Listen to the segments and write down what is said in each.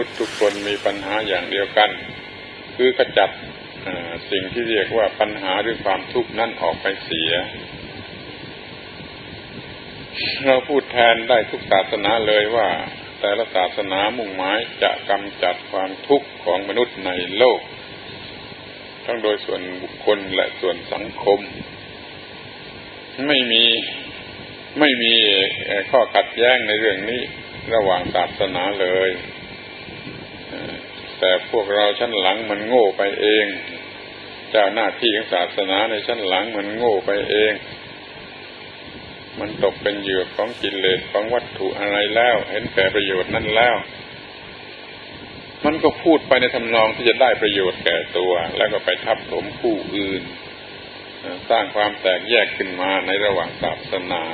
นุษย์ทุกคนมีปัญหาอย่างเดียวกัน คือขจัดสิ่งที่เรียกว่าปัญหาหรือความทุกข์นั้นออกไปเสีย เราพูดแทนได้ทุกศาสนาเลยว่า แต่ละศาสนามุ่งหมายจะกำจัดความทุกข์ของมนุษย์ในโลก ทั้งโดยส่วนบุคคลและส่วนสังคม ไม่มีไม่มีข้อขัดแย้งในเรื่องนี้ระหว่างศาสนาเลย แต่พวกเราชั้นหลังมันโง่ไปเอง เจ้าหน้าที่ของศาสนาในชั้นหลังมันโง่ไปเอง มันตกเป็นเหยื่อของกิเลสของวัตถุอะไรแล้ว เห็นแก่ประโยชน์นั่นแล้ว มันก็พูดไปในทำนองที่จะได้ประโยชน์แก่ตัว แล้วก็ไปทับถมผู้อื่น สร้างความแตกแยกขึ้นมาในระหว่างศาสนา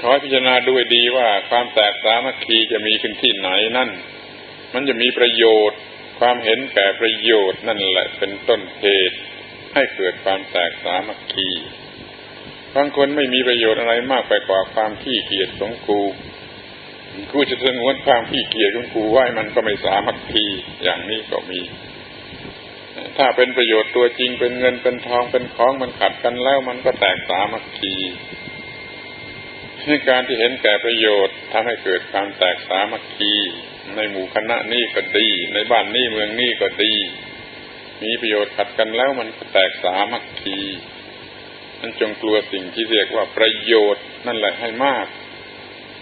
ขอให้พิจารณาด้วยดีว่าความแตกสามัคคีจะมีขึ้นที่ไหนนั่น มันจะมีประโยชน์ ความเห็นแก่ประโยชน์นั่นแหละเป็นต้นเหตุ ให้เกิดความแตกสามัคคีบางคนไม่มีประโยชน์อะไรมากไปกว่าความขี้เกียจของกูกูจะสงวนความขี้เกียจของกูไว้มันก็ไม่สามัคคีอย่างนี้ก็มี ถ้าเป็นประโยชน์ตัวจริงเป็นเงินเป็นทองเป็นของมันขัดกันแล้วมันก็แตกสามัคคี การที่เห็นแก่ประโยชน์ทำให้เกิดความแตกสามัคคี ในหมู่คณะนี้ก็ดี ในบ้านนี้เมืองนี้ก็ดี มีประโยชน์ขัดกันแล้วมันแตกสามัคคีนั่นจงกลัวสิ่งที่เรียกว่าประโยชน์นั่นแหละให้มาก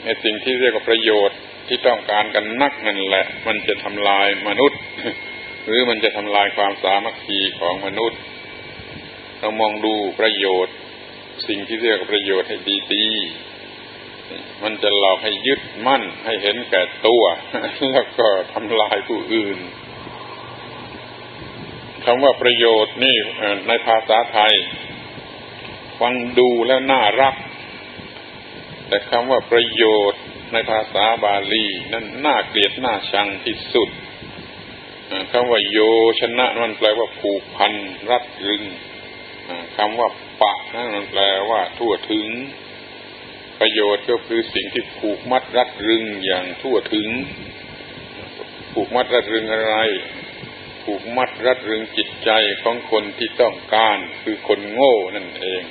ในสิ่งที่เรียกว่าประโยชน์ที่ต้องการกันนักนั่นแหละ มันจะทำลายมนุษย์ หรือมันจะทำลายความสามัคคีของมนุษย์ เรามองดูประโยชน์ สิ่งที่เรียกว่าประโยชน์ให้ดีๆ มันจะหลอกให้ยึดมั่น ให้เห็นแก่ตัว แล้วก็ทำลายผู้อื่นคำว่าประโยชน์นี่ในภาษาไทย ฟังดูแล้วน่ารัก แต่คำว่าประโยชน์ในภาษาบาลี นั่นน่าเกลียดน่าชังที่สุดคำว่าโยชนะมันแปลว่าผูกพันรัดรึงคำว่าปะนั่นมันแปลว่าทั่วถึง ประโยชน์ก็คือสิ่งที่ผูกมัดรัดรึงอย่างทั่วถึง ผูกมัดรัดรึงอะไร ผูกมัดรัดรึงจิตใจของคนที่ต้องการคือคนโง่นั่นเอง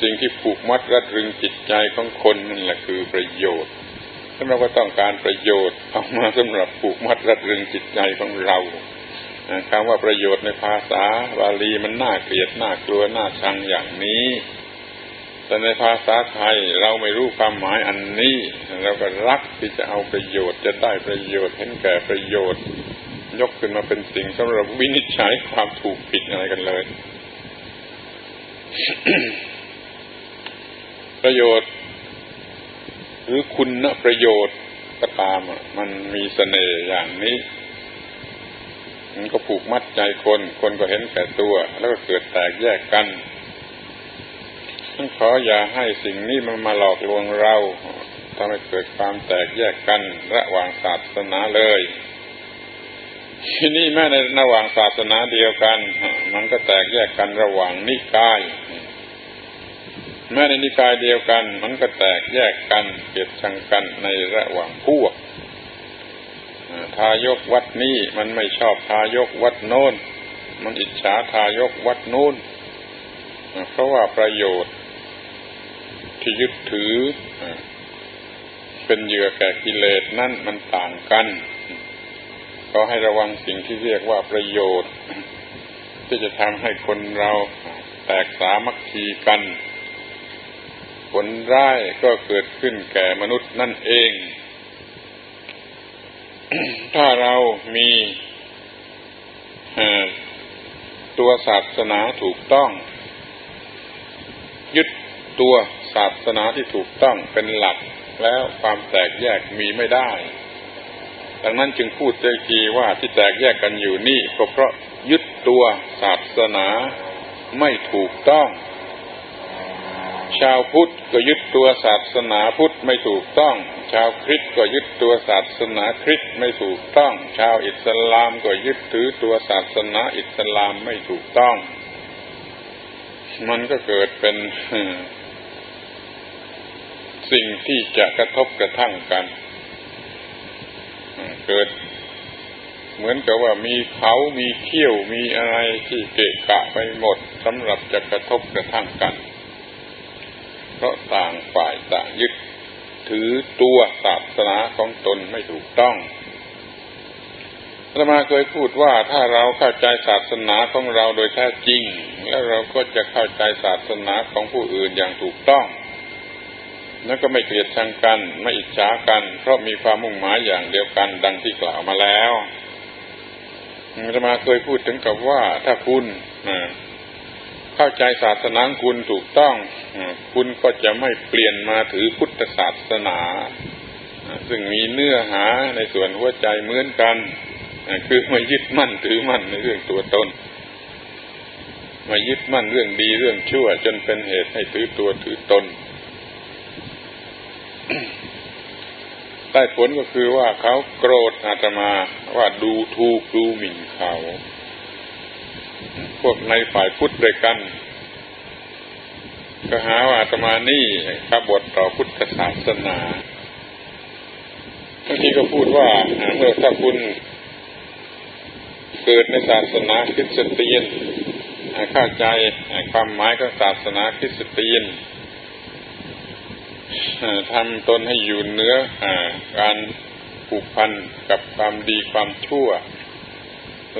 สิ่งที่ผูกมัดรัดรึงจิตใจของคนนั่นแหละคือประโยชน์ถ้าเราก็ต้องการประโยชน์เอามาสำหรับผูกมัดรัดรึงจิตใจของเราคำว่าประโยชน์ในภาษาบาลีมันน่าเกลียดน่ากลัวน่าชังอย่างนี้ แต่ในภาษาไทยเราไม่รู้ความหมายอันนี้เราก็รักที่จะเอาประโยชน์จะได้ประโยชน์เห็นแก่ประโยชน์ ยกขึ้นมาเป็นสิ่งสำหรับวินิจฉัยความถูกผิดอะไรกันเลย ประโยชน์ หรือคุณประโยชน์ก็ตามมันมีสเสน่ห์อย่างนี้มันก็ผูกมัดใจคน คนก็เห็นแก่ตัว แล้วก็เกิดแตกแยกกัน ฉันขออย่าให้สิ่งนี้มันมาหลอกลวงเราทำให้เกิดความแตกแยกกันระหว่างศาสนาเลยที่นี่แม้ในระหว่างศาสนาเดียวกัน มันก็แตกแยกกันระหว่างนิกาย แม้ในนิกายเดียวกัน มันก็แตกแยกกันเกลียดชังกันในระหว่างพวกทายกวัดนี้มันไม่ชอบทายกวัดโน้น มันอิจฉาทายกวัดโน้นเพราะว่าประโยชน์ ที่ยึดถือ เป็นเหยื่อแก่กิเลสนั่นมันต่างกันก็ให้ระวังสิ่งที่เรียกว่าประโยชน์ ที่จะทำให้คนเราแตกสามัคคีกัน ผลร้ายก็เกิดขึ้นแก่มนุษย์นั่นเอง ถ้าเรามีตัวศาสนาถูกต้อง ยึดตัว ศาสนาที่ถูกต้องเป็นหลักแล้วความแตกแยกมีไม่ได้ ดังนั้นจึงพูดใจทีว่าที่แตกแยกกันอยู่นี่ก็เพราะยึดตัวศาสนาไม่ถูกต้อง ชาวพุทธก็ยึดตัวศาสนาพุทธไม่ถูกต้อง ชาวคริสต์ก็ยึดตัวศาสนาคริสต์ไม่ถูกต้อง ชาวอิสลามก็ยึดถือตัวศาสนาอิสลามไม่ถูกต้อง มันก็เกิดเป็น สิ่งที่จะกระทบกระทั่งกัน เกิด เหมือนกับว่ามีเขามีเขี้ยวมีอะไรที่เกะกะไปหมดสำหรับจะกระทบกระทั่งกัน เพราะต่างฝ่ายต่างยึด ถือตัวศาสนาของตนไม่ถูกต้องอาตมาเคยพูดว่าถ้าเราเข้าใจศาสนาของเราโดยแท้จริง แล้วเราก็จะเข้าใจศาสนาของผู้อื่นอย่างถูกต้อง แล้วก็ไม่เกลียดชังกัน ไม่อิจฉากัน เพราะมีความมุ่งหมายอย่างเดียวกันดังที่กล่าวมาแล้วอาตมาเคยพูดถึงกับว่าถ้าคุณเข้าใจศาสนาคุณถูกต้อง คุณก็จะไม่เปลี่ยนมาถือพุทธศาสนา ซึ่งมีเนื้อหาในส่วนหัวใจเหมือนกัน คือไม่ยึดมั่นถือมั่นในเรื่องตัวตนม่ยึดมั่นเรื่องดีเรื่องชั่ว จนเป็นเหตุให้ถือตัวถือตน ได้ผลก็คือว่าเขาโกรธอาตมาว่าดูถูกดูหมิ่นเขา พวกในฝ่ายพุทธด้วยกัน ก็หาว่าอาตมานี่ขบฏต่อพุทธศาสนาบางทีก็พูดว่าเมื่อถ้าคุณเกิดในศาสนาคริสเตียนเข้าใจความหมายของศาสนาคริสเตียน ทำตนให้อยู่เหนือการผูกพันกับความดีความชั่ว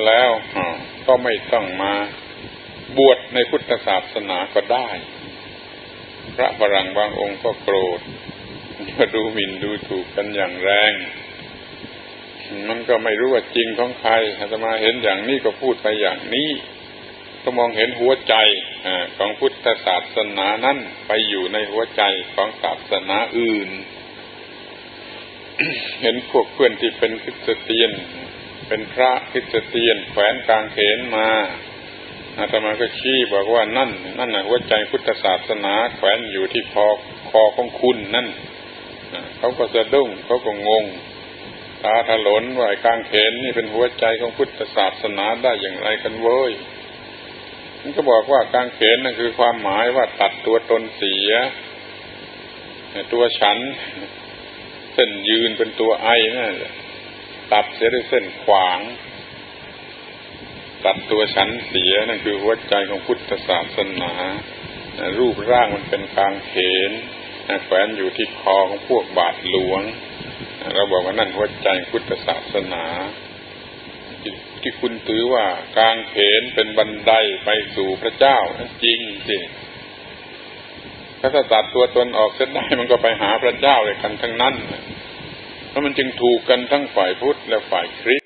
แล้วก็ไม่ต้องมาบวชในพุทธศาสนาก็ได้ พระฝรั่งบางองค์ก็โกรธดูหมิ่นดูถูกกันอย่างแรง มันก็ไม่รู้ว่าจริงของใครอาตมาเห็นอย่างนี้ก็พูดไปอย่างนี้ ก็มองเห็นหัวใจของพุทธศาสนานั้นไปอยู่ในหัวใจของศาสนาอื่น เห็นพวกเพื่อนที่เป็นคริสเตียน เป็นพระคริสเตียน แขวนกลางเขนมาอาตมาก็ชี้บอกว่านั่น นั่นนะหัวใจพุทธศาสนา แขวนอยู่ที่คอคอของคุณนั่นเขาก็สะดุ้งเขาก็งงตาถลนว่ากลางเขนนี่เป็นหัวใจของพุทธศาสนาได้อย่างไรกันเว้ย มันก็บอกว่ากางเขนนั่นคือความหมายว่าตัดตัวตนเสีย ตัวฉันเส้นยืนเป็นตัวไอนั่นแหละตัดเสียด้วยเส้นขวาง ตัดตัวฉันเสียนั่นคือหัวใจของพุทธศาสนารูปร่างมันเป็นกางเขนแขวนอยู่ที่คอของพวกบาทหลวง เราบอกว่านั่นหัวใจพุทธศาสนา ที่คุณถือว่ากางเขนเป็นบันไดไปสู่พระเจ้านั้นจริงสิถ้าตัดตัวตนออกเส้นได้มันก็ไปหาพระเจ้าเลยกันทั้งนั้นแล้วมันจึงถูกกันทั้งฝ่ายพุทธและฝ่ายคริส